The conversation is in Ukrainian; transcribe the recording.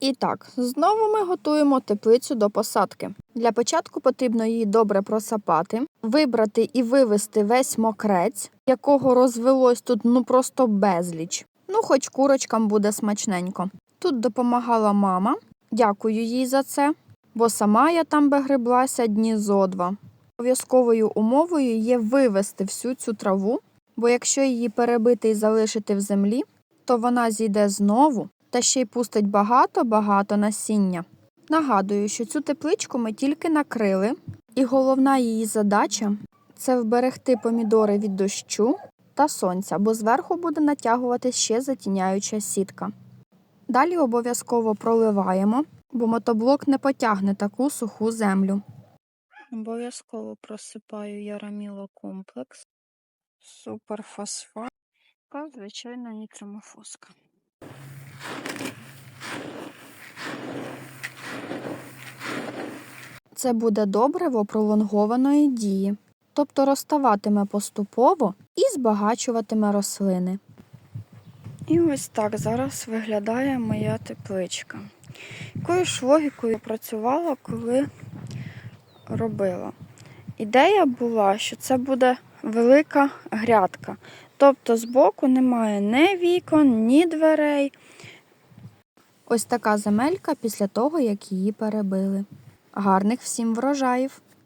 І так, знову ми готуємо теплицю до посадки. Для початку потрібно її добре просапати, вибрати і вивести весь мокрець, якого розвелось тут ну просто безліч. Ну, хоч курочкам буде смачненько. Тут допомагала мама, дякую їй за це, бо сама я там би греблася дні зо два. Обов'язковою умовою є вивести всю цю траву, бо якщо її перебити і залишити в землі, то вона зійде знову та ще й пустить багато-багато насіння. Нагадую, що цю тепличку ми тільки накрили, і головна її задача це вберегти помідори від дощу та сонця, бо зверху буде натягувати ще затіняюча сітка. Далі обов'язково проливаємо, бо мотоблок не потягне таку суху землю. Обов'язково просипаю ярамілокомплекс, суперфосфат та звичайна нітромофоска. Це буде добриво пролонгованої дії, тобто розставатиме поступово і збагачуватиме рослини. І ось так зараз виглядає моя тепличка. Якою ж логікою працювала, коли робила? Ідея була, що це буде велика грядка. Тобто збоку немає ні вікон, ні дверей. Ось така земелька після того, як її перебили. Гарних всім врожаїв!